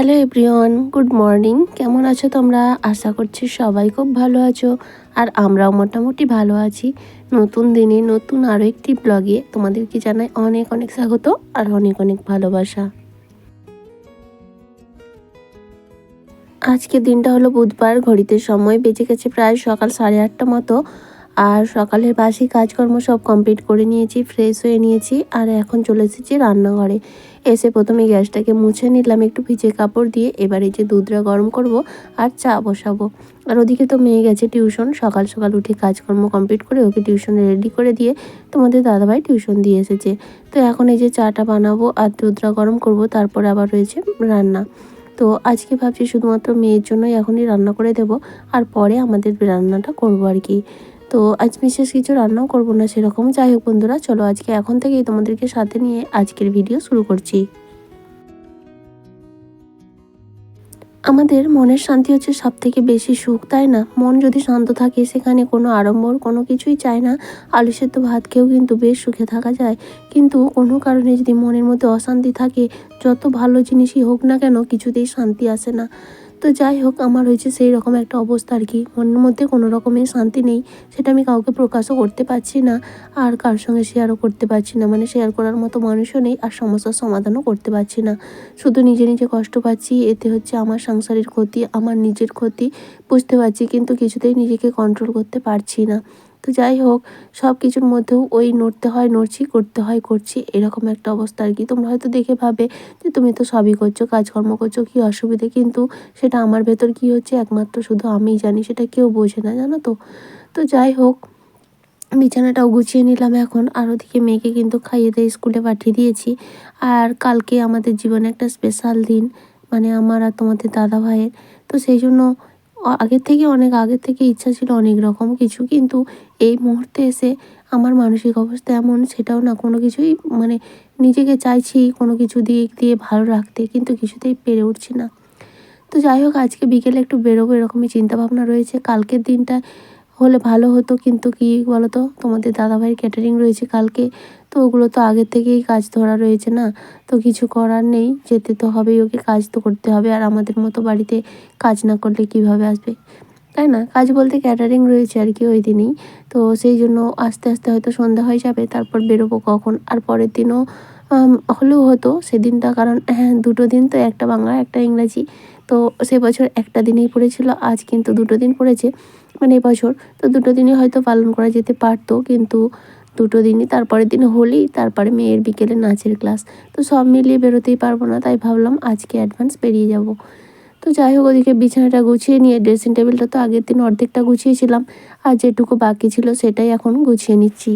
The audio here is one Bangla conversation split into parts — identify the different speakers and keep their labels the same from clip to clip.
Speaker 1: Hello everyone, good morning. কেমন আছো তোমরা? আশা করছি সবাই খুব ভালো আছো আর আমরাও মোটামুটি ভালো আছি। নতুন দিনে নতুন আরও একটি ব্লগে তোমাদেরকে জানাই অনেক অনেক স্বাগত আর অনেক অনেক ভালোবাসা। আজকে দিনটা হলো বুধবার, ঘড়িতে সময় বেজে গেছে প্রায় সকাল সাড়ে আটটা মতো। আর সকালের বাসি কাজকর্ম সব কমপ্লিট করে নিয়েছি ফ্রেশ হয়ে নিয়েছি আর এখন চলে এসেছি রান্নাঘরে। এসে প্রথমে গ্যাসটাকে মুছে নিলাম, একটু ভিজে কাপড় দিয়ে। এবার এই যে দুধটা গরম করব আর চা বসাবো। আর ওদিকে তো মেয়ে গেছে টিউশন, সকাল সকাল উঠে কাজকর্ম কমপ্লিট করে ওকে টিউশনে রেডি করে দিয়ে তোমাদের দাদাভাই টিউশন দিয়ে এসেছে। তো এখন এই যে চাটা বানাবো আর দুধটা গরম করব, তারপরে আবার রয়েছে রান্না। তো আজকে ভাবছি শুধুমাত্র মেয়ের জন্যই এখনই রান্না করে দেব, আর পরে আমাদের রান্নাটা করব আর কি। তো আজ বিশেষ কিছু রান্নাও করব না, সেরকম। যাই হোক বন্ধুরা, চলো আজকে এখন থেকেই তোমাদেরকে সাথে নিয়ে আজকের ভিডিও শুরু করছি। আমাদের মনের শান্তি হচ্ছে সব থেকে বেশি সুখ, তাই না? মন যদি শান্ত থাকে, সেখানে কোনো আড়ম্বর, কোনো কিছুই চায় না। আলু সেদ্ধ ভাত খেয়েও কিন্তু বেশ সুখে থাকা যায়। কিন্তু কোনো কারণে যদি মনের মধ্যে অশান্তি থাকে, যত ভালো জিনিসই হোক না কেন, কিছুতেই শান্তি আসে না। তো যাই হোক, আমার হয়েছে সেই রকম একটা অবস্থা আর কি। মনের মধ্যে কোনো রকমের শান্তি নেই, সেটা আমি কাউকে প্রকাশও করতে পারছি না আর কার সঙ্গে শেয়ারও করতে পারছি না। মানে শেয়ার করার মতো মানুষও নেই আর সমস্যার সমাধানও করতে পারছি না। শুধু নিজে নিজে কষ্ট পাচ্ছি, এতে হচ্ছে আমার সংসারের ক্ষতি, আমার নিজের ক্ষতি, বুঝতে পারছি, কিন্তু কিছুতেই নিজেকে কন্ট্রোল করতে পারছি না। তো যাই হোক, সব কিছুর মধ্যেও ওই নড়তে হয়, নড়ছি, করতে হয়, করছি, এরকম একটা অবস্থা আর কি। তোমরা হয়তো দেখে ভাবে যে তুমি তো সবই করছ, কাজকর্ম করছ, কী অসুবিধে? কিন্তু সেটা আমার ভেতর কী হচ্ছে? একমাত্র শুধু আমিই জানি, সেটা কেউ বোঝে না, জানো তো। তো যাই হোক, বিছানাটাও গুছিয়ে নিলাম এখন। আর ওদিকে মেয়েকে কিন্তু খাইয়ে দিয়ে স্কুলে পাঠিয়ে দিয়েছি। আর কালকে আমাদের জীবনে একটা স্পেশাল দিন মানে আমার আর তোমাদের দাদা ভাইয়ের তো সেই জন্য আগের থেকে অনেক আগের থেকে ইচ্ছা ছিল অনেক রকম কিছু, কিন্তু এই মুহূর্তে এসে আমার মানসিক অবস্থা এমন, সেটাও না, কোনো কিছুই মানে নিজেকে চাইছি কোনো কিছু দিক দিয়ে ভালো রাখতে, কিন্তু কিছুতেই পেরে উঠছি না। তো যাই হোক, আজকে বিকেলে একটু বেরোবো, এরকমই চিন্তাভাবনা রয়েছে। কালকের দিনটা হলে ভালো হতো, কিন্তু কি বলতো, তোমাদের দাদাভাইয়ের ক্যাটারিং রয়েছে কালকে। তো ওগুলো তো আগের থেকেই কাজ ধরা রয়েছে না। তো কিছু করার নেই, যেতে তো হবেই ওকে, কাজ তো করতে হবে। আর আমাদের মতো বাড়িতে কাজ না করলে কীভাবে আসবে? তাই না? কাজ বলতে ক্যাটারিং রয়েছে আর কি ওই দিনেই তো সেই জন্য আস্তে আস্তে হয়তো সন্ধ্যা হয়ে যাবে, তারপর বেরোবো কখন? আর পরের দিনও হলেও হতো সেদিনটা, কারণ হ্যাঁ দুটো দিন তো একটা বাংলা, একটা ইংরাজি। তো সে বছর একটা দিনেই পড়েছিল, আজ কিন্তু দুটো দিন পড়েছে। মানে এবছর তো দুটো দিনই হয়তো পালন করা যেতে পারতো, কিন্তু দুটো দিনই, তারপরের দিন হোলি, তারপরে মেয়ের বিকেলে নাচের ক্লাস। তো সব মিলিয়ে বেরোতেই পারব না, তাই ভাবলাম আজকে অ্যাডভান্স বেরিয়ে যাব। তো যাই হোক, ওদিকে বিছানাটা গুছিয়ে নিয়ে ড্রেসিং টেবিলটা তো আগের দিন অর্ধেকটা গুছিয়েছিলাম। আর যেটুকু বাকি ছিল সেটাই এখন গুছিয়ে নিচ্ছি।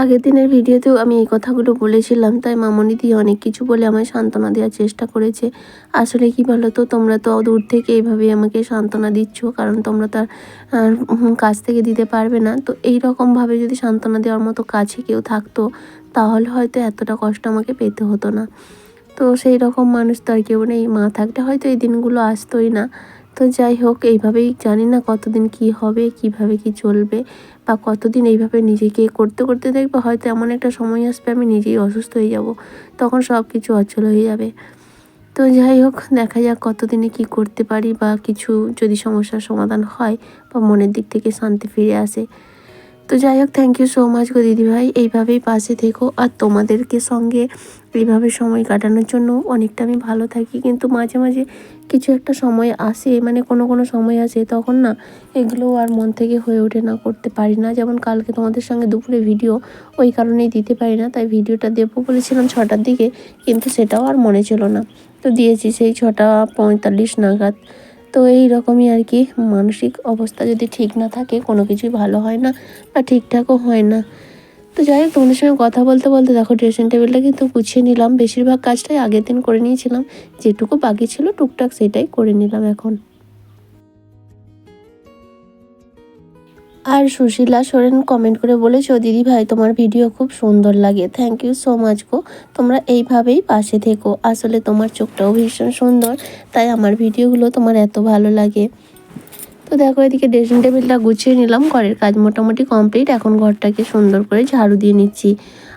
Speaker 1: আগের দিনের ভিডিওতেও আমি এই কথাগুলো বলেছিলাম, তাই মামনি দিয়ে অনেক কিছু বলে আমায় সান্ত্বনা দেওয়ার চেষ্টা করেছে। আসলে কি বলো তো তোমরা তো দূর থেকে এইভাবেই আমাকে সান্ত্বনা দিচ্ছ, কারণ তোমরা তার কাছ থেকে দিতে পারবে না। তো এই রকমভাবে যদি সান্ত্বনা দেওয়ার মতো কাছে কেউ থাকতো, তাহলে হয়তো এতটা কষ্ট আমাকে পেতে হতো না। তো সেই রকম মানুষ তো আর কেউ নেই, মা থাকলে হয়তো এই দিনগুলো আসতোই না। তো যাই হোক, এইভাবেই জানি না কতদিন কি হবে, কীভাবে কি চলবে বা কতদিন এইভাবে নিজেকে করতে করতে দেখব। হয়তো এমন একটা সময় আসবে, আমি নিজেই অসুস্থ হয়ে যাব। তখন সব কিছু অচল হয়ে যাবে। তো যাই হোক, দেখা যাক কতদিনে কি করতে পারি বা কিছু যদি সমস্যার সমাধান হয় বা মনের দিক থেকে শান্তি ফিরে আসে। তো যাই হোক থ্যাংক ইউ সো মাচ গো দিদিভাই এইভাবেই পাশে থেকো আর তোমাদেরকে সঙ্গে এইভাবে সময় কাটানোর জন্য অনেকটা আমি ভালো থাকি। কিন্তু মাঝে মাঝে কিছু একটা সময় আসে মানে কোনো কোনো সময় আসে, তখন না এগুলো আর মন থেকে হয়ে ওঠে না, করতে পারি না। যেমন কালকে তোমাদের সঙ্গে দুপুরে ভিডিও, ওই কারণেই দিতে পারি না, তাই ভিডিওটা দেবো বলেছিলাম ছটার দিকে, কিন্তু সেটাও আর মনে ছিল না। তো দিয়েছি সেই ছটা পঁয়তাল্লিশ নাগাদ। তো এই রকমই আর কি। মানসিক অবস্থা যদি ঠিক না থাকে, কোনো কিছুই ভালো হয় না বা ঠিকঠাকও হয় না। তো যাই হোক, তোমাদের সঙ্গে কথা বলতে বলতে দেখো ড্রেসিং টেবিলটা কিন্তু গুছিয়ে নিলাম। বেশিরভাগ কাজটাই আগের দিন করে নিয়েছিলাম। যেটুকু বাকি ছিল, টুকটাক সেটাই করে নিলাম এখন। আর সুশীলা সোরেন কমেন্ট করে বলেছ, দিদি ভাই, তোমার ভিডিও খুব সুন্দর লাগে। থ্যাংক ইউ সো মাচ গো। তোমরা এইভাবেই পাশে থেকো। আসলে তোমার চোখটাও ভীষণ সুন্দর, তাই আমার ভিডিওগুলো তোমার এত ভালো লাগে। তো দেখো, এদিকে ড্রেসিং টেবিলটা গুছিয়ে নিলাম। ঘরের কাজ মোটামুটি কমপ্লিট এখন ঘরটাকে সুন্দর করে ঝাড়ু দিয়ে নিচ্ছি।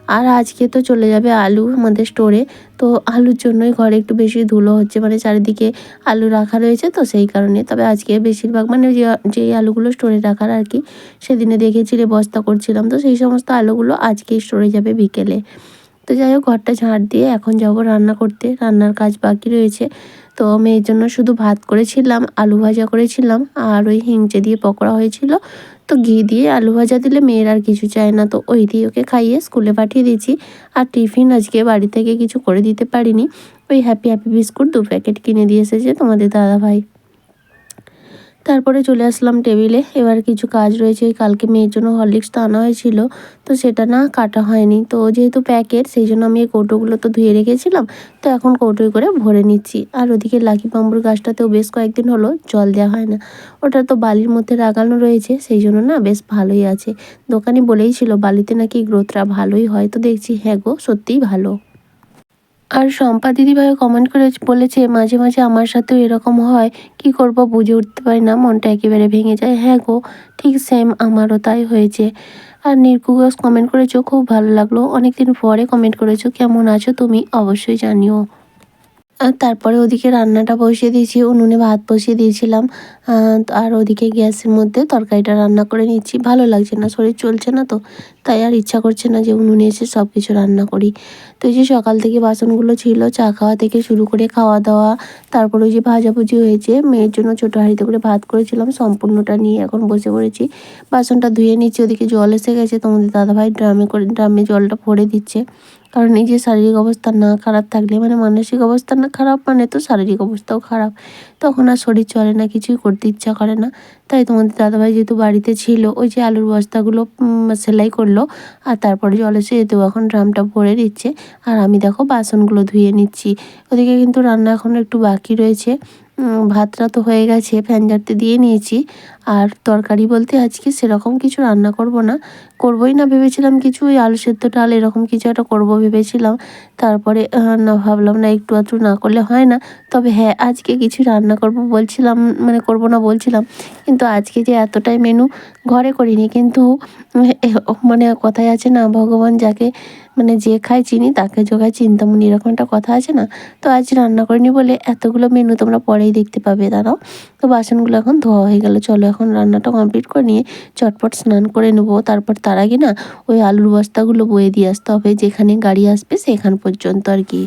Speaker 1: আর আজকে তো চলে যাবে আলু আমাদের স্টোরে তো আলুর জন্যই ঘরে একটু বেশি ধুলো হচ্ছে মানে চারিদিকে আলু রাখা রয়েছে তো সেই কারণে। তবে আজকে বেশিরভাগ মানে যে, যেই আলুগুলো স্টোরে রাখার আর কি, সেদিনে দেখেছিলে বস্তা করছিলাম। তো সেই সমস্ত আলুগুলো আজকেই স্টোরে যাবে বিকেলে। তো যাই হোক, ঘরটা ঝাড় দিয়ে এখন যাব রান্না করতে। রান্নার কাজ বাকি রয়েছে। তো মেয়ের জন্য শুধু ভাত করেছিলাম, আলু ভাজা করেছিলাম আর ওই হিংচে দিয়ে পকোড়া হয়েছিল। তো ঘি দিয়ে আলু ভাজা দিলে মেয়ের আর কিছু চায় না। তো ওই দিয়ে ওকে খাইয়ে স্কুলে পাঠিয়ে দিয়েছি। আর টিফিন আজকে বাড়ি থেকে কিছু করে দিতে পারিনি। ওই হ্যাপি হ্যাপি বিস্কুট দু প্যাকেট কিনে দিয়ে এসেছে তোমাদের দাদা ভাই তারপরে চলে আসলাম টেবিলে। এবার কিছু কাজ রয়েছে। কালকে মেয়ের জন্য হরলিক্স তো আনা হয়েছিল, তো সেটা না কাটা হয়নি। তো যেহেতু প্যাকেট, সেই জন্য আমি এই কৌটোগুলো তো ধুয়ে রেখেছিলাম, তো এখন কৌটোই করে ভরে নিচ্ছি। আর ওদিকে লাকি বাম্বুর গাছটাতেও বেশ কয়েকদিন হলো জল দেওয়া হয় না। ওটা তো বালির মধ্যে লাগানো রয়েছে, সেই জন্য না বেশ ভালোই আছে। দোকানি বলেই ছিল, বালিতে নাকি গ্রোথটা ভালোই হয়। তো দেখছি হ্যাঁ গো, সত্যিই ভালো। আর শম্পা দিদিভাইও কমেন্ট করে বলেছে, মাঝে মাঝে আমার সাথেও এরকম হয়, কি করব বুঝে উঠতে পারি না, মনটা একেবারে ভেঙে যায়। হ্যাঁ গো, ঠিক সেম আমারও তাই হয়েছে। আর নির্কু ঘোষ কমেন্ট করেছ, খুব ভালো লাগল। অনেকদিন পরে কমেন্ট করেছ, কেমন আছো তুমি? অবশ্যই জানিও। তারপরে ওদিকে রান্নাটা বসিয়ে দিয়েছি, উনুনে ভাত বসিয়ে দিয়েছিলাম। আর ওদিকে গ্যাসের মধ্যে তরকারিটা রান্না করে নিচ্ছি। ভালো লাগছে না, শরীর চলছে না তো, তাই আর ইচ্ছা করছে না যে উনুনে এসে সব কিছু রান্না করি। তো এই যে সকাল থেকে বাসনগুলো ছিল, চা খাওয়া থেকে শুরু করে খাওয়া দাওয়া, তারপরে ওই যে ভাজাভুজি হয়েছে, মেয়ের জন্য ছোটো হাঁড়িতে করে ভাত করেছিলাম, সম্পূর্ণটা নিয়ে এখন বসে পড়েছি। বাসনটা ধুয়ে নিচ্ছি, ওদিকে জল এসে গেছে, তোমাদের দাদাভাই ড্রামে করে, ড্রামে জলটা ভরে দিচ্ছে। কারণ নিজের শারীরিক অবস্থা না খারাপ থাকলে মানে মানসিক অবস্থা না খারাপ মানে তো শারীরিক অবস্থাও খারাপ। তখন আর শরীর চলে না, কিছুই করতে ইচ্ছা করে না। তাই তোমাদের দাদাভাই যেহেতু বাড়িতে ছিল, ওই যে আলুর বস্তাগুলো সেলাই করল আর তারপরে জলে যেহেতু এখন ড্রামটা ভরে দিচ্ছে। আর আমি দেখো বাসনগুলো ধুয়ে নিচ্ছি। ওদিকে কিন্তু রান্না এখন একটু বাকি রয়েছে। ভাতটা তো হয়ে গেছে, ফ্যান দিয়ে নিয়েছি। আর তরকারি বলতে আজকে সেরকম কিছু রান্না করব না। করবই না ভেবেছিলাম কিছু, ওই আলু সেদ্ধ ডাল এরকম কিছু একটা করব ভেবেছিলাম। তারপরে না ভাবলাম না, একটু আধটু না করলে হয় না। তবে হ্যাঁ আজকে কিছু রান্না করব বলছিলাম মানে করব না বলছিলাম। কিন্তু আজকে যে এতটাই মেনু ঘরে করিনি। কিন্তু মানে কথায় আছে না, ভগবান যাকে মানে যে খায় চিনি, তাকে জোগায় চিন্তামণি এরকম একটা কথা আছে না? তো আজ রান্না করিনি বলে এতগুলো মেনু তোমরা পরেই দেখতে পাবে, দাঁড়াও। তো বাসনগুলো এখন ধোয়া হয়ে গেল। চলো এখন রান্নাটা কমপ্লিট করে নিয়ে চটপট স্নান করে নেব। তারপর তার আগে না, ওই আলুর বস্তাগুলো বয়ে দিয়ে আসতে হবে। যেখানে গাড়ি আসবে সেখান পর্যন্ত আর কি।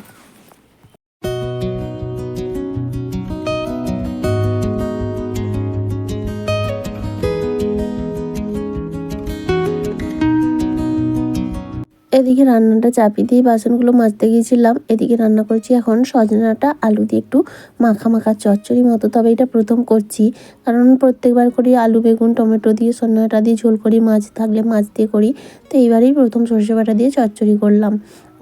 Speaker 1: এদিকে রান্নাটা চাপি দিয়ে বাসনগুলো মাজতে গিয়েছিলাম। এদিকে রান্না করছি এখন সজনাটা আলু দিয়ে একটু মাখা মাখা চচ্চড়ি মতো। তবে এটা প্রথম করছি। কারণ প্রত্যেকবার করি আলু, বেগুন, টমেটো দিয়ে, সজনাটা দিয়ে ঝোল করি, মাছ থাকলে মাছ দিয়ে করি। তো এইবারেই প্রথম সর্ষে বাটা দিয়ে চচ্চড়ি করলাম।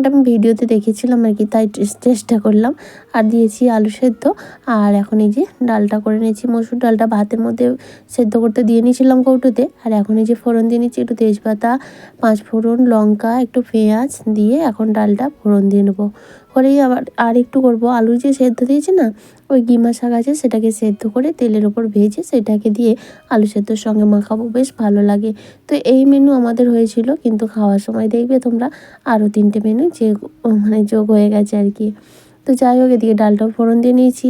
Speaker 1: ওটা আমি ভিডিওতে দেখেছিলাম আর কি, তাই চেষ্টা করলাম। আর দিয়েছি আলু সেদ্ধ। আর এখন এই যে ডালটা করে নিয়েছি, মসুর ডালটা ভাতের মধ্যে সেদ্ধ করতে দিয়ে নিয়েছিলাম কৌটুতে। আর এখন এই যে ফোড়ন দিয়ে নিচ্ছি, একটু তেজপাতা পাঁচ ফোড়ন লঙ্কা, একটু পেঁয়াজ দিয়ে এখন ডালটা ফোড়ন দিয়ে নেব। করেই আবার, আর একটু করব। আলু যে সেদ্ধ দিয়েছি না, ওই গিমা শাক আছে, সেটাকে সেদ্ধ করে তেলের ওপর ভেজে সেটাকে দিয়ে আলু সেদ্ধর সঙ্গে মাখাবো। বেশ ভালো লাগে। তো এই মেনু আমাদের হয়েছিল, কিন্তু খাওয়ার সময় দেখবে তোমরা আরও তিনটে মেনু যে মানে যোগ হয়ে গেছে আর কি। তো যাই হোক, এদিকে ডালটাও ফোড়ন দিয়ে নিয়েছি।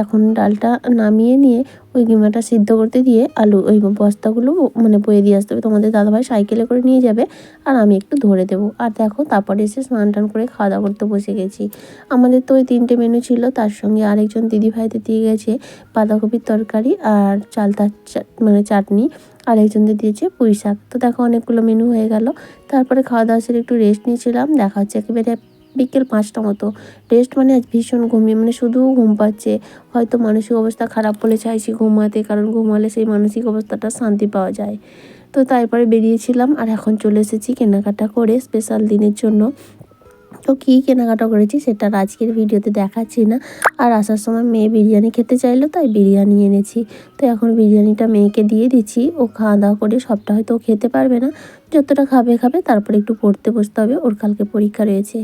Speaker 1: এখন ডালটা নামিয়ে নিয়ে ওই গিমাটা সিদ্ধ করতে দিয়ে আলু, ওই বস্তাগুলো মানে বয়ে দিয়ে আসতে হবে। তোমাদের দাদাভাই সাইকেলে করে নিয়ে যাবে আর আমি একটু ধরে দেবো। আর দেখো, তারপরে এসে স্নান টান করে খাওয়া দাওয়া করতে বসে গেছি। আমাদের তো ওই তিনটে মেনু ছিল, তার সঙ্গে আরেকজন দিদিভাইদের দিয়ে গেছে বাঁধাকপির তরকারি আর চালতার মানে চাটনি। আর একজনদের দিয়েছে পুঁই শাক। তো দেখো, অনেকগুলো মেনু হয়ে গেল। তারপরে খাওয়া দাওয়া সেরে একটু রেস্ট নিয়েছিলাম। দেখা হচ্ছে একেবারে বিকেল পাঁচটা মতো। রেস্ট মানে আজ ভীষণ ঘুমিয়ে মানে শুধু ঘুম পাচ্ছে। হয়তো মানসিক অবস্থা খারাপ বলে চাইছি ঘুমাতে, কারণ ঘুমালে সেই মানসিক অবস্থাটা শান্তি পাওয়া যায়। তো তারপরে বেরিয়েছিলাম আর এখন চলে এসেছি কেনাকাটা করে স্পেশাল দিনের জন্য। তো কী কেনাকাটা করেছি সেটা আজকের ভিডিওতে দেখাচ্ছি না। আর আসার সময় মেয়ে বিরিয়ানি খেতে চাইলো, তাই বিরিয়ানি এনেছি। তো এখন বিরিয়ানিটা মেয়েকে দিয়ে দিচ্ছি। ও খাওয়া দাওয়া করে সবটা হয়তো ও খেতে পারবে না। যতটা খাবে খাবে। তারপরে একটু পড়তে বসতে হবে। ওর কালকে পরীক্ষা রয়েছে।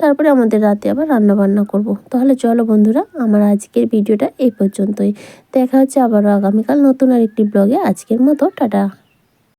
Speaker 1: তারপরে আমাদের রাতে আবার রান্না বান্না করব। তাহলে চলো বন্ধুরা, আমার আজকের ভিডিওটা এই পর্যন্তই। দেখা হচ্ছে আবারও আগামীকাল নতুন আর একটি ব্লগে। আজকের মতো, টাটা।